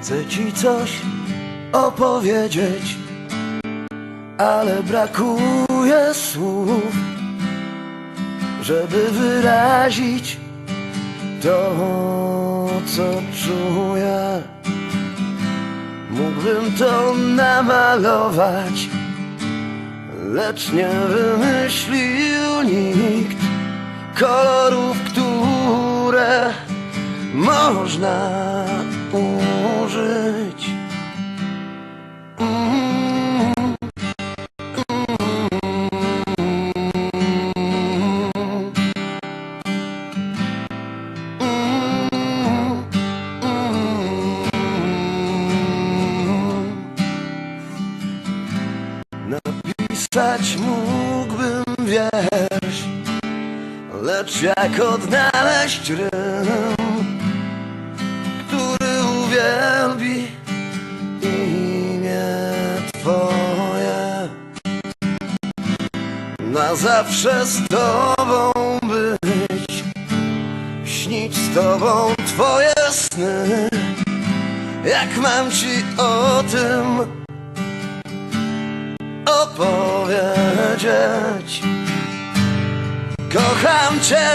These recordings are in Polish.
Chcę ci coś opowiedzieć, ale brakuje słów, żeby wyrazić to, co czuję. Mógłbym to namalować, lecz nie wymyślił nikt kolorów, które można użyć. Napisać mógłbym wiersz, lecz jak odnaleźć rym, Zawsze z Tobą być, śnić z Tobą Twoje sny. Jak mam Ci o tym opowiedzieć? Kocham Cię,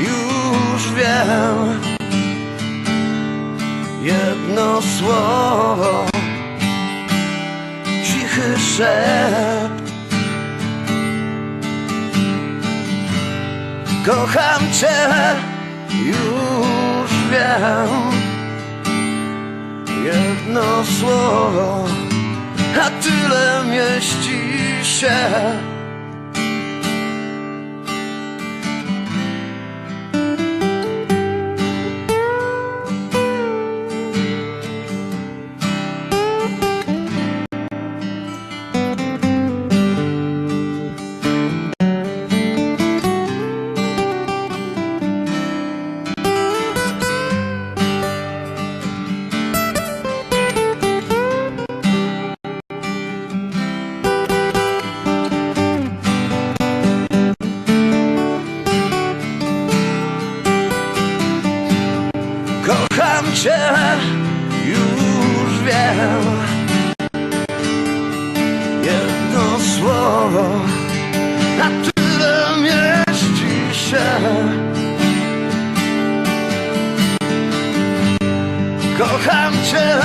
już wiem. Jedno słowo, cichy szept. Kocham Cię, już wiem. Jedno słowo, a tyle mieści się. Cię, już wiem. Jedno słowo, a tyle mieści się. Kocham Cię,